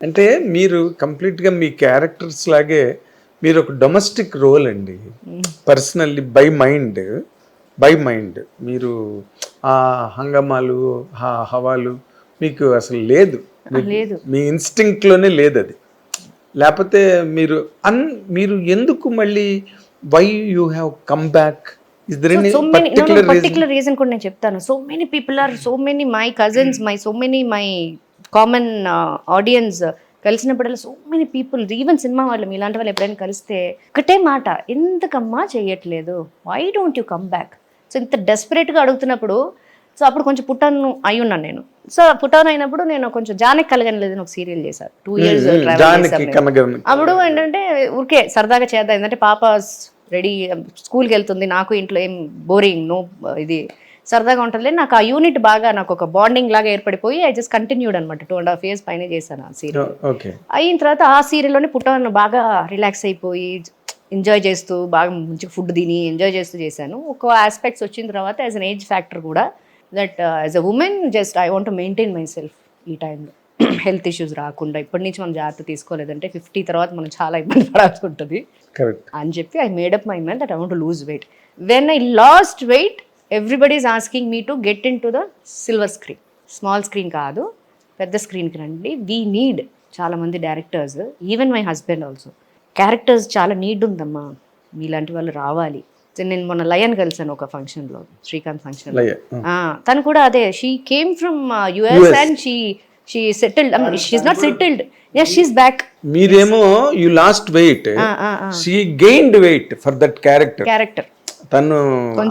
అంటే మీరు కంప్లీట్గా మీ క్యారెక్టర్స్ లాగే మీరు ఒక డొమెస్టిక్ రోల్ అండి. Personally by mind by mind మీరు ఆ హంగమాలు ఆ హవాలు మీకు అసలు లేదు. మీ instinct లోనే లేదు అది లేకపోతే మీరు అన్ మీరు ఎందుకు మళ్ళీ why you have come back particular reason కూడా నేను చెప్తాను. So many people are so many my cousins my so many my common audience కలిసినప్పుడల్లా so many people even cinema వాళ్ళు మీలాంటి వాళ్ళు ఎప్పుడైనా కలిస్తే ఒకటే మాట ఎందుకమ్మా చేయట్లేదు why don't you come back so ఇంత డెస్పరేట్గా అడుగుతున్నప్పుడు సో అప్పుడు కొంచెం పుట్టాను అయి ఉన్నాను నేను. సో పుట్టాను అయినప్పుడు నేను కొంచెం జానకి అని ఒక సీరియల్ చేశాను. టూ ఇయర్స్ అప్పుడు ఏంటంటే ఊరికే సరదాగా చేద్దాం ఏంటంటే పాప రెడీ స్కూల్కి వెళ్తుంది నాకు ఇంట్లో ఏం బోరింగ్ నో ఇది సరదాగా ఉంటుంది నాకు ఆ యూనిట్ బాగా నాకు ఒక బాండింగ్ లాగా ఏర్పడిపోయి ఐ జస్ట్ కంటిన్యూడ్ అనమాట టూ అండ్ హాఫ్ ఇయర్స్ పైన చేశాను ఆ సీరియల్ ఓకే అయిన తర్వాత ఆ సీరియల్లోనే పుట్టాను బాగా రిలాక్స్ అయిపోయి ఎంజాయ్ చేస్తూ బాగా మంచిగా ఫుడ్ తిని ఎంజాయ్ చేస్తూ చేశాను. ఒక ఆస్పెక్ట్స్ వచ్చిన తర్వాత యాజ్ అన్ ఏజ్ ఫ్యాక్టర్ కూడా that as a woman just I want maintain myself ఈ టైంలో హెల్త్ ఇష్యూస్ రాకుండా ఇప్పటి నుంచి మనం జాగ్రత్త తీసుకోలేదంటే ఫిఫ్టీ తర్వాత మనం చాలా ఇబ్బంది పడాల్సి ఉంటుంది. అని చెప్పి I made up my mind that I want lose weight when I lost weight everybody is asking me to get into the silver screen small screen కాదు పెద్ద స్క్రీన్కి రండి. వీ నీడ్ చాలామంది directors even my husband also characters చాలా need ఉందమ్మా. మీలాంటి వాళ్ళు రావాలి. నేను మొన్న లయన్ కలిసాను ఒక ఫంక్షన్లో శ్రీకాంత్ ఫంక్షన్ తను కూడా అదే she came from US and she she settled she's not settled she's back మీరేమో you lost weight she gained weight for that character character తను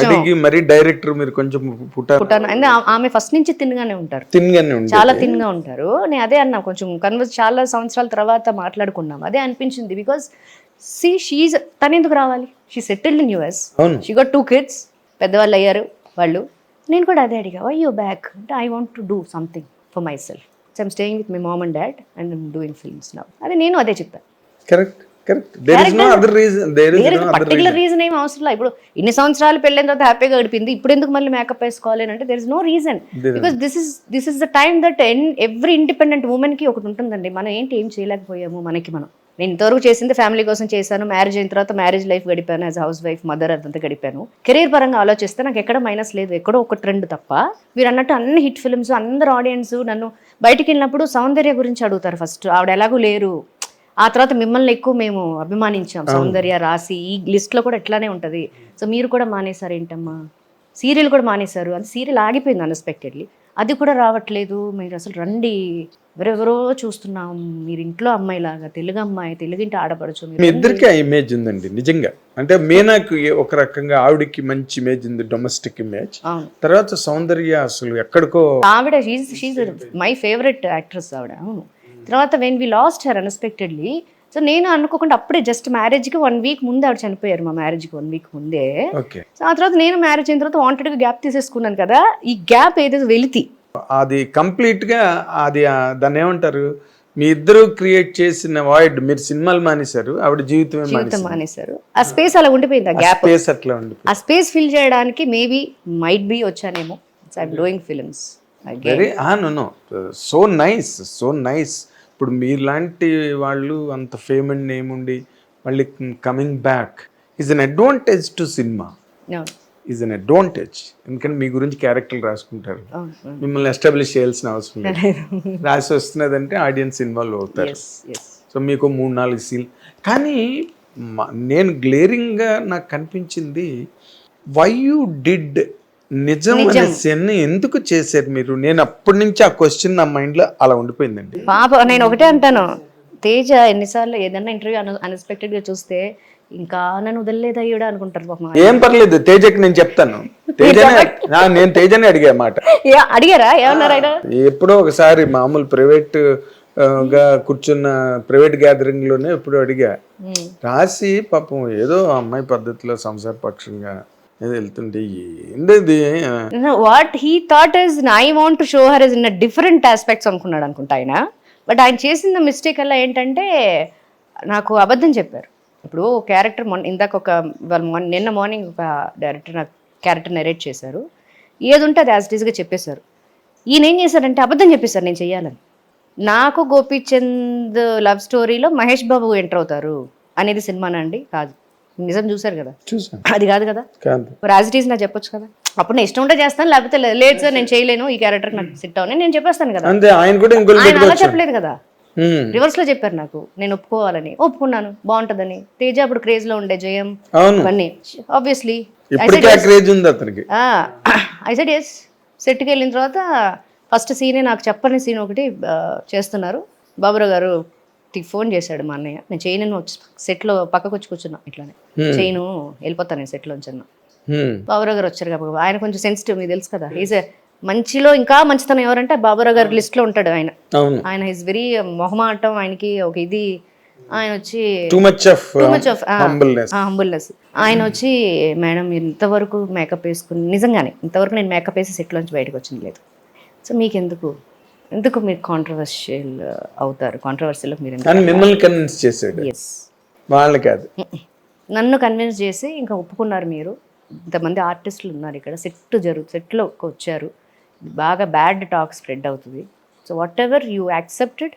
అడిగి మరి డైరెక్టర్ మీరు కొంచెం పుట్టారు. పుట్టాను ఆ- ఆమె ఫస్ట్ నుంచి తిన్నగానే ఉంటారు. తిన్గానే ఉంది చాలా తిన్గా ఉంటారు. నేను అదే అన్నా కొంచెం కన్వర్స్ చాలా సంవత్సరాల తర్వాత మాట్లాడుకున్నాం. అదే అనిపించింది బికాస్ సి షీజ్ తను ఎందుకు రావాలి? She settled in US she got two kids పెద్దవాళ్ళు అయ్యారు వాళ్ళు. నేను కూడా అదే అడిగా వై యూ బ్యాక్ అంటే I want to do something for myself I'm staying with my mom and dad and doing films now అదే నేను అదే చెప్పాను కరెక్ట్ పర్టికులర్ రీజన్ ఏం అవసరం లేదు. ఇప్పుడు ఇన్ని సంవత్సరాలు పెళ్ళైన తర్వాత హ్యాపీగా గడిపింది. ఇప్పుడు ఎందుకు మళ్ళీ మేకప్ వేసుకోవాలి అంటే there is no reason because this is this is the time that an every independent ఉమెన్కి ఒకటి ఉంటుందండి. మనం ఏంటి ఏం చేయలేకపోయాము మనకి మనం. నేను ఇంతవరకు చేసింది ఫ్యామిలీ కోసం చేశాను. మ్యారేజ్ అయిన తర్వాత మ్యారేజ్ లైఫ్ గడిపాను. యాజ్ హౌస్ వైఫ్ మదర్ అదంతా గడిపాను. కెరీర్ పరంగా ఆలోచిస్తే నాకు ఎక్కడ మైనస్ లేదు. ఎక్కడో ఒక ట్రెండ్ తప్ప. మీరు అన్నట్టు అన్ని హిట్ ఫిల్మ్స్ అందరు ఆడియన్స్ నన్ను బయటికి వెళ్ళినప్పుడు సౌందర్య గురించి అడుగుతారు ఫస్ట్ ఆవిడ ఎలాగూ లేరు. ఆ తర్వాత మిమ్మల్ని ఎక్కువ మేము అభిమానించాం. సౌందర్య రాసి ఈ లిస్ట్లో కూడా ఇట్లానే ఉంటది. సో మీరు కూడా మానేశారు ఏంటమ్మా? సీరియల్ కూడా మానేశారు అది సీరియల్ ఆగిపోయింది అన్ఎక్స్పెక్టెడ్లీ. అది కూడా రావట్లేదు. మీరు అసలు రండి. ఎవరెవరో చూస్తున్నాం. మీరు ఇంట్లో అమ్మాయిలాగా తెలుగు అమ్మాయి తెలుగింటి ఆడపడచ్చు మీ ఇద్దరికి ఆ ఇమేజ్ ఉందండి నిజంగా. అంటే మీనాకు ఒక రకంగా ఆవిడకి మంచి ఇమేజ్ ఉంది డొమెస్టిక్ ఇమేజ్ తర్వాత సౌందర్య అసలు ఎక్కడికో ఆవిడ మై ఫేవరెట్ యాక్ట్రెస్ ఆవిడ. అవును. తర్వాత when we lost her unexpectedly so నేను అనుకోకుండా అప్పుడే జస్ట్ మ్యారేజ్కి వన్ వీక్ ముందే ఆవిడ చనిపోయారు మా మ్యారేజ్కి వన్ వీక్ ముందే. సో ఆ తర్వాత నేను మ్యారేజ్ అయిన తర్వాత వాంటెడ్గా గ్యాప్ తీసేసుకున్నాను కదా ఈ గ్యాప్ ఏదైతే వెలితి. అది కంప్లీట్గా అది దాన్ని ఏమంటారు? మీ ఇద్దరు క్రియేట్ చేసిన వాయిడ్ మీరు సినిమాలు మానేశారు ఆవిడ జీవితమే జీవితం మానేశారు. ఆ స్పేస్ అలా ఉండిపోయింది ఆ గ్యాప్ స్పేస్ అట్లా ఆ స్పేస్ ఫిల్ చేయడానికి maybe might be వచ్చానేమో. I'm doing films very no so nice so nice ఇప్పుడు మీలాంటి వాళ్ళు అంత ఫేమ్ అండ్ నేమ్ ఉండి మళ్ళీ coming back is an advantage to cinema is an advantage ఎందుకంటే మీ గురించి క్యారెక్టర్లు రాసుకుంటారు. మిమ్మల్ని ఎస్టాబ్లిష్ చేయాల్సిన అవసరం లేదు. రాసి వస్తున్నదంటే ఆడియన్స్ ఇన్వాల్వ్ అవుతారు. సో మీకు మూడు నాలుగు సీన్ కానీ నేను గ్లేరింగ్గా నాకు కనిపించింది వై యూ డిడ్ నిజం అనే సెన్ ఎందుకు చేశారు మీరు? నేను అప్పటి నుంచి ఆ క్వశ్చన్ నా మైండ్లో అలా ఉండిపోయిందండి. పాప నేను ఒకటే అంటాను. తేజ ఎన్నిసార్లు ఏదన్నా ఇంటర్వ్యూ అన్ఎక్స్పెక్టెడ్గా చూస్తే ఇంకా నన్ను వదలలేదు అయ్యాడు అనుకుంటారు పాపం ఏం పర్లేదు తేజకి నేను చెప్తాను. తేజనే నేను తేజనే అడిగా మాట. అడిగారా? ఏమన్నారు ఆయన? ఎప్పుడో ఒకసారి మామూలు ప్రైవేట్గా కూర్చున్న ప్రైవేట్ గ్యాదరింగ్లోనే ఎప్పుడో అడిగా. రాసి పాపం ఏదో అమ్మాయి పద్ధతిలో సంసార పక్షంగా వెళ్తుంటే what he thought is I want to show her is in different aspects అనుకున్నాడు అనుకుంటా ఆయన. బట్ ఆయన చేసిన మిస్టేక్ అలా ఏంటంటే నాకు అబద్ధం చెప్పారు. ఇప్పుడు క్యారెక్టర్ మొన్న ఇందాక ఒక వాళ్ళ నిన్న మార్నింగ్ ఒక డైరెక్టర్ నాకు క్యారెక్టర్ నెరేట్ చేశారు. ఏది ఉంటే అది యాజ్గా చెప్పేశారు. ఈయన ఏం చేశారంటే అబద్ధం చెప్పేశారు నేను చెయ్యాలని. నాకు గోపీచంద్ లవ్ స్టోరీలో మహేష్ బాబు ఎంటర్ అవుతారు అనేది సినిమానండి కాదు. నిజం చూశారు కదా? అది కాదు కదా? యాజ్ ఇట్ ఈస్ నాకు చెప్పొచ్చు కదా? అప్పుడు నేను ఇష్టం ఉంటే చేస్తాను లేకపోతే లేదు సార్ నేను చేయలేను ఈ క్యారెక్టర్ నాకు సిట్ అవును నేను చెప్పేస్తాను కదా. అంతే ఆయన కూడా ఇంకోటి ఆయన అలా చెప్పలేదు కదా? రివర్స్లో చెప్పారు నాకు నేను ఒప్పుకోవాలని. ఒప్పుకున్నాను బాగుంటదని. తేజ అప్పుడు క్రేజ్లో ఉండే జయం ఇవన్నీ. ఆబ్వియస్లీ ఐ సెడ్ ఎస్ సెట్కి వెళ్ళిన తర్వాత ఫస్ట్ సీనే నాకు చెప్పని సీన్ ఒకటి చేస్తున్నారు. బాబురావు గారు ఫోన్ చేశాడు మా అన్నయ్య. నేను చేయను వచ్చి సెట్లో పక్కకు వచ్చి కూర్చున్నా ఇట్లానే. చేయను వెళ్ళిపోతాను నేను సెట్లోంచి అన్న బాబురావు గారు వచ్చారు కాబట్టి ఆయన కొంచెం సెన్సిటివ్ మీకు తెలుసు కదా. ఈజ్ మంచిలో ఇంకా మంచితనం ఎవరంటే బాబురావు గారి లిస్ట్లో ఉంటాడు ఆయన. ఆయన ఈజ్ వెరీ మొహమాటం ఆయనకి ఒక ఇది. ఆయన వచ్చి టూ మచ్ ఆఫ్ హంబుల్నెస్ ఆయన వచ్చి మేడం ఇంతవరకు మేకప్ వేసుకుని నిజంగానే ఇంతవరకు నేను మేకప్ వేసి సెట్లోంచి బయటకు వచ్చింది లేదు. సో మీకు ఎందుకు మీరు కాంట్రవర్షియల్ అవుతారు? కాంట్రవర్షియల్ మీరు మిమ్మల్ని కన్విన్స్ ఎస్ వాళ్ళని కాదు. నన్ను కన్విన్స్ చేసి ఇంకా ఒప్పుకున్నారు మీరు. ఇంతమంది ఆర్టిస్టులు ఉన్నారు ఇక్కడ. సెట్ జరుగు సెట్లో వచ్చారు. బాగా బ్యాడ్ టాక్ స్ప్రెడ్ అవుతుంది. So whatever you accepted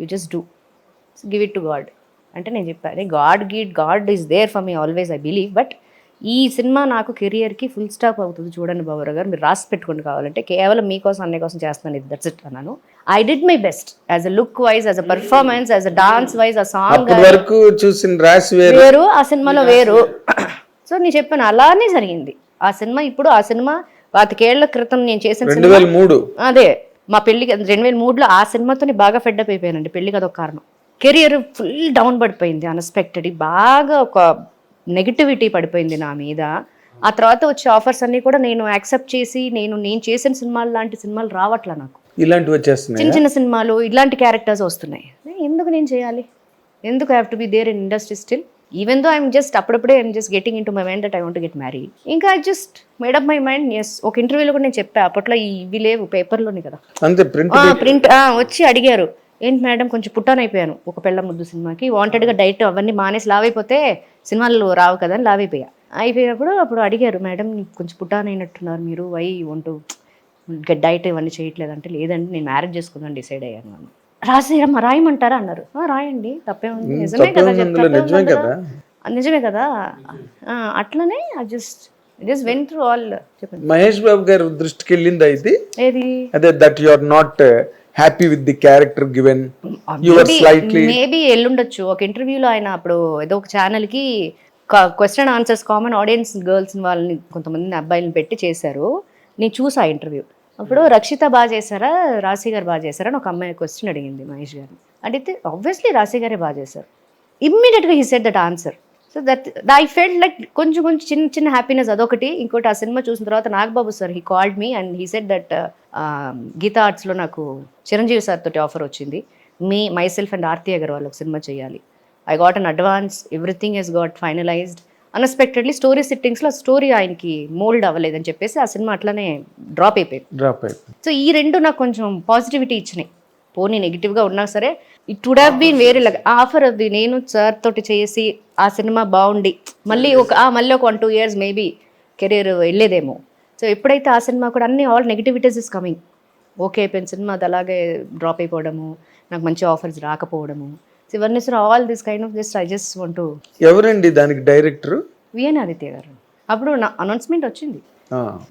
you just do give it to God అంటే నేను చెప్పాను God గీడ్ God is there for me always I believe but ఈ సినిమా నాకు కెరియర్కి ఫుల్ స్టాప్ అవుతుంది చూడండి బాబురావు గారు. మీరు రాసి పెట్టుకోండి కావాలంటే. కేవలం మీకోసం అన్నయ్య కోసం చేస్తున్నాను ఇది. దట్స్ ఇట్ అన్నాను. I did my best as a look wise as a performance as a dance wise ఆ సాంగ్ వరకు చూసిన రాసి వేరు. ఆ సినిమాలో వేరు. సో నేను చెప్పాను అలానే జరిగింది. ఆ సినిమా ఇప్పుడు ఆ సినిమా పాతికేళ్ళ క్రితం నేను చేసిన మూడు. అదే మా పెళ్ళికి రెండు వేల మూడులో ఆ సినిమాతోని బాగా ఫెడ్డప్ అయిపోయానండి. పెళ్ళికి అదొక కారణం. కెరియర్ ఫుల్ డౌన్ పడిపోయింది అన్ఎక్స్పెక్టెడ్ బాగా ఒక నెగిటివిటీ పడిపోయింది నా మీద. ఆ తర్వాత వచ్చే ఆఫర్స్ అన్ని కూడా నేను యాక్సెప్ట్ చేసి నేను నేను చేసిన సినిమాలు లాంటి సినిమాలు రావట్లా నాకు. ఇలాంటివి వచ్చేస్తున్నాయి? చిన్న చిన్న సినిమాలు ఇలాంటి క్యారెక్టర్స్ వస్తున్నాయి. ఎందుకు నేను చేయాలి? ఎందుకు have to be there in industry still even though I'm just అప్పుడప్పుడే I'm just getting into my mind that I want get marry ఇంకా I just made up my mind as ఒక ఇంటర్వ్యూలో కూడా నేను చెప్పా అప్పట్లో ఇవి లేవు పేపర్లోనే కదా. అంతే ప్రింట్ ప్రింట్ వచ్చి అడిగారు. ఏంటి మేడం కొంచెం పుట్టాన్ అయిపోయాను. ఒక పెళ్ళ ముద్దు సినిమాకి. వాంటెడ్గా డైట్ అవన్నీ మానేసి లావ్ అయిపోతే సినిమాలు రావు కదా అని లావ్ అయిపోయా. అయిపోయినప్పుడు అప్పుడు అడిగారు మేడం కొంచెం పుట్టాన్ అయినట్టున్నారు మీరు. వై వంటూ డైట్ ఇవన్నీ చేయట్లేదంటే లేదండి నేను మ్యారేజ్ చేసుకుందాం డిసైడ్ అయ్యాను రాసేయమ్మా రాయమంటారా అన్నారు. "ఆ, రాయండి. అందులో, తప్పేముంది నిజమే కదా. ఆ, నిజమే కదా. అట్లనే just just when through all Mahesh Babu గారి దృష్టికి వెళ్ళింది అయితే ఏది? అదే that you are not happy with the character given you are slightly maybe ఎల్లుండొచ్చు. ఒక ఇంటర్వ్యూలో ఆయన అప్పుడు ఏదో ఒక ఛానల్కి question answers common audience girls వాళ్ళని కొంతమంది అబ్బాయిలను పెట్టి చేశారు. నేను చూసా ఇంటర్వ్యూ అప్పుడు రక్షిత బాగా చేశారా? రాశి గారు బాగా చేశారా? అని ఒక అమ్మాయి క్వశ్చన్ అడిగింది మహేష్ గారిని. అడిగితే ఆబ్వియస్లీ రాశి గారే బాగా చేశారు. ఇమ్మీడియట్గా he said that answer so that I felt like కొంచెం కొంచెం చిన్న చిన్న హ్యాపీనెస్ అదొకటి. ఇంకోటి ఆ సినిమా చూసిన తర్వాత Nagababu sir he called me and he said that Geetha ఆర్ట్స్లో నాకు చిరంజీవి సార్ తోటి ఆఫర్ వచ్చింది. Me myself and Aarti Agarwal ఒక సినిమా చేయాలి. I got an advance everything he's got finalised unexpectedly story సిట్టింగ్స్లో story ఆయనకి మోల్డ్ అవ్వలేదని చెప్పేసి ఆ సినిమా అట్లానే డ్రాప్ అయిపోయింది. డ్రాప్ అయిపోయింది. సో ఈ రెండు నాకు కొంచెం పాజిటివిటీ ఇచ్చినాయి. పోనీ నెగిటివ్గా ఉన్నా సరే ఇట్ వుడ్ హ్యావ్ బీన్ వేరే లాగా ఆఫర్ అది నేను సార్ తోటి చేసి ఆ సినిమా బాగుండి మళ్ళీ ఒక మళ్ళీ ఒక one two years maybe career వెళ్ళేదేమో. So ఎప్పుడైతే ఆ సినిమా కూడా అన్ని all negativities is coming okay అయిపోయిన సినిమా అది అలాగే డ్రాప్ అయిపోవడము నాకు మంచి ఆఫర్స్ రాకపోవడము. సో ఇవన్నీ sir all this kind of just I just want ఎవరండి దానికి డైరెక్టర్ విఎన్ ఆదిత్య గారు. అప్పుడు నా అనౌన్స్మెంట్ వచ్చింది.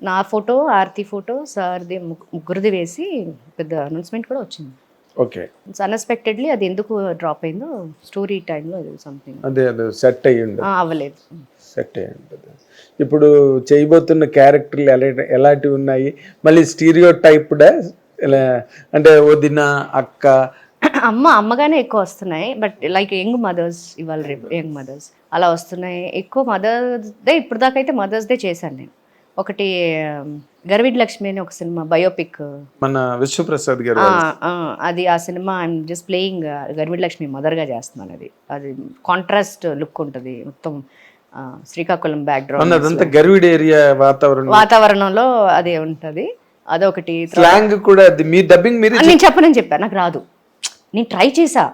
నా ఫోటో ఆర్తి ఫోటో సార్ది ముగ్గు- ముగ్గురిది వేసి పెద్ద అనౌన్స్మెంట్ కూడా వచ్చింది. ఓకే. అన్ఎక్స్పెక్టెడ్లీ అది ఎందుకు డ్రాప్ అయిందో స్టోరీ టైంలో సంథింగ్ అదే అదే సెట్ అయ్యి అవ్వలేదు. సెట్ అయ్యి ఉంటుంది ఇప్పుడు చేయబోతున్న క్యారెక్టర్లు ఎలా ఎలాంటివి ఉన్నాయి? మళ్ళీ స్టీరియో టైప్డా అంటే వదిన అక్క. అమ్మ అమ్మగానే ఎక్కువ వస్తున్నాయి బట్ లైక్ యంగ్ మదర్స్ ఇవాళ రేపు యంగ్ మదర్స్ అలా వస్తున్నాయి. ఎక్కువ మదర్స్ డే ఇప్పుడు దాకా అయితే మదర్స్ డే చేశాను నేను. ఒకటి గర్విడ్ లక్ష్మి అని ఒక సినిమా బయోపిక్. మన విశ్వప్రసాద్ గారు అది ఆ సినిమా ఐఎమ్ జస్ట్ ప్లేయింగ్ గర్విడ్ లక్ష్మి మదర్గా చేస్తున్నాను అది. అది కాంట్రాస్ట్ లుక్ ఉంటుంది మొత్తం శ్రీకాకుళం బ్యాక్గ్రౌండ్ అదంతా గర్విడ్ ఏరియా వాతావరణం. వాతావరణంలో అదే ఉంటుంది. అదొకటి స్లాంగ్ కూడా అది మీ డబ్బింగ్ మీరే నేను చెప్పనని చెప్పా నాకు రాదు. నేను ట్రై చేసా.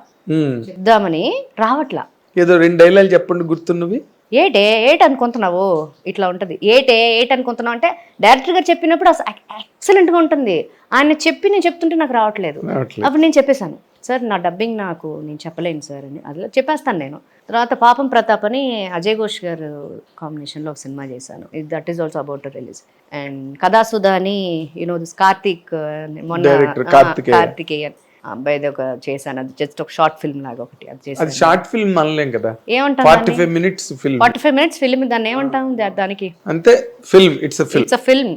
చెప్దామని రావట్లా. ఏదో రెండు డైలాగ్ చెప్పండి గుర్తున్నవి? ఏటే ఏట అనుకుంటున్నావు? ఇట్లా ఉంటుంది. ఏటే ఏట అనుకుంటున్నావు అంటే డైరెక్టర్ గారు చెప్పినప్పుడు అసలు ఎక్సలెంట్గా ఉంటుంది. ఆయన చెప్పి నేను చెప్తుంటే నాకు రావట్లేదు. అప్పుడు నేను చెప్పేశాను సార్ నా డబ్బింగ్ నాకు నేను చెప్పలేను సార్ అని. అట్లా చెప్పేస్తాను నేను. తర్వాత పాపం ప్రతాప్ అని అజయ్ ఘోష్ గారు కాంబినేషన్లో ఒక సినిమా చేశాను. That is also about release and Kathasudha అని యూనో దిస్ కార్తీక్ మొన్న. కార్తికేయన్. అబ్బాయిది ఒక చేశాను. అది జస్ట్ ఒక షార్ట్ ఫిల్మ్ లాగా ఒకటి. అది అది చేశాను షార్ట్ ఫిల్మ్ అనలేం కదా? ఏమంటాం forty five minutes film forty five minutes film దాన్ని ఏమంటాం దా- దానికి? అంతే film it's film it's a film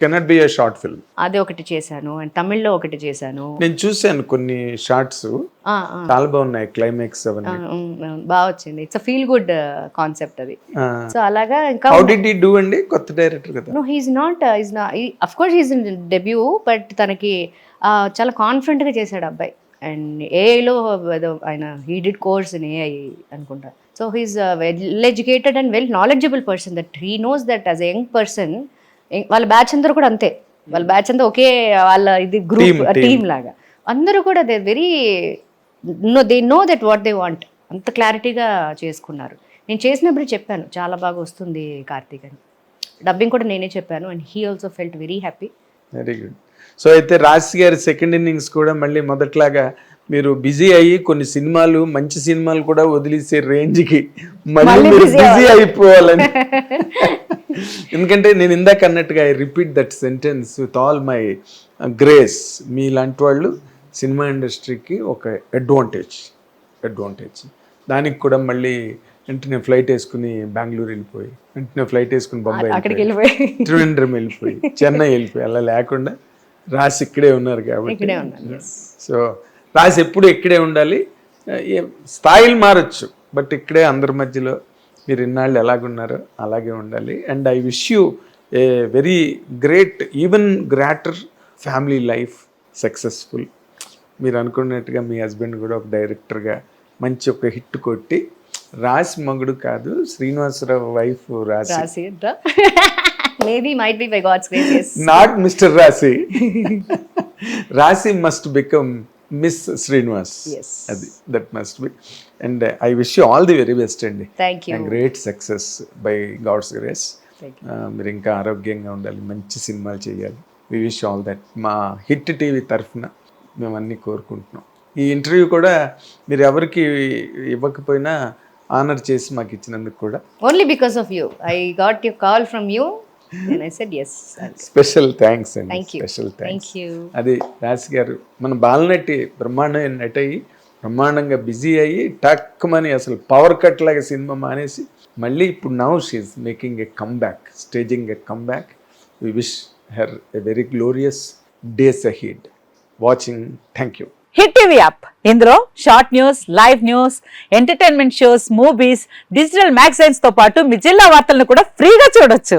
cannot be a short film అది ఒకటి చేశాను. అండ్ తమిళ్ళో ఒకటి చేశాను. నేను చూశాను కొన్ని షార్ట్స్ ఆ, ఆ, చాలా బాగున్నాయి క్లైమాక్స్ అవన్నీ. ఆ, ఉమ్, ఉమ్, బాగా వచ్చింది. It's a feel good concept అది. సో అలాగా ఇంకా హౌ డిడ్ ఈ డూ అండి? కొత్త డైరెక్టర్ కదా. నో హీఈస్ నాట్ ఈజ్ నా of course he's in debut but తనకి చాలా కాన్ఫిడెంట్గా చేశాడు అబ్బాయి. అండ్ ఏఐలో ఏదో ఆయన he did course in AI అనుకుంటా. So he's well educated and well knowledgeable person that he knows that as a young person వాళ్ళ బ్యాచ్ అందరూ కూడా అంతే. వాళ్ళ బ్యాచ్ అంతా ఒకే వాళ్ళ ఇది గ్రూప్. టీమ్ లాగా అందరూ కూడా they very know they know that what they want అంత క్లారిటీగా చేసుకున్నారు. నేను చేసినప్పుడు చెప్పాను చాలా బాగా వస్తుంది కార్తీక్ అని. డబ్బింగ్ కూడా నేనే చెప్పాను and he also felt very happy very good so అయితే రాశి గారి సెకండ్ ఇన్నింగ్స్ కూడా మళ్ళీ మొదట్లాగా మీరు బిజీ అయ్యి కొన్ని సినిమాలు మంచి సినిమాలు కూడా వదిలేసే రేంజ్కి మళ్ళీ మీరు బిజీ అయిపోవాలని. ఎందుకంటే నేను ఇందాక అన్నట్టుగా I repeat that sentence with all my grace మీలాంటి వాళ్ళు సినిమా ఇండస్ట్రీకి ఒక అడ్వాంటేజ్ అడ్వాంటేజ్ దానికి కూడా మళ్ళీ వెంటనే ఫ్లైట్ వేసుకుని బెంగళూరు వెళ్ళిపోయి వెంటనే ఫ్లైట్ వేసుకుని బొంబాయి వెళ్ళిపోయి త్రివేంద్రం వెళ్ళిపోయి చెన్నై వెళ్ళిపోయి అలా లేకుండా రాసి ఇక్కడే ఉన్నారు కాబట్టి. సో రాసి ఎప్పుడు ఇక్కడే ఉండాలి? స్థాయిలు మారచ్చు బట్ ఇక్కడే అందరి మధ్యలో మీరు ఇన్నాళ్ళు ఎలాగున్నారో అలాగే ఉండాలి. And I wish you a very great even greater family life successful మీరు అనుకున్నట్టుగా మీ హస్బెండ్ కూడా ఒక డైరెక్టర్గా మంచి ఒక హిట్ కొట్టి రాసి మగుడు కాదు Srinivasarao wife Raasi Raasi maybe might be by God's grace not mister Raasi Raasi must become miss Srinivas Yes. అది that must be and I wish you all the very best అండి thank you great success by God's grace మీరు ఇంకా ఆరోగ్యంగా ఉండాలి మంచి సినిమాలు చేయాలి. We wish all that మా హిట్ టీవీ తరఫున మేము అన్నీ కోరుకుంటున్నాం. ఈ ఇంటర్వ్యూ కూడా మీరు ఎవరికి ఇవ్వకపోయినా ఆనర్ చేసి మాకు ఇచ్చినందుకు కూడా. Only because of you I got you call from you special thanks అండి. స్పెషల్ థ్యాంక్స్ అది రాశి గారు మన బాలనటి బ్రహ్మాండమైన నటి అయ్యి బ్రహ్మాండంగా బిజీ అయ్యి టక్కుమని అసలు పవర్ కట్ లాగా సినిమా మానేసి మళ్ళీ ఇప్పుడు now she's making a comeback staging a comeback we wish her a very glorious days ahead watching thank you Hit TV app ఇందులో short news live news entertainment shows movies digital మ్యాగజైన్స్తో పాటు మీ జిల్లా వార్తలను కూడా ఫ్రీగా చూడొచ్చు.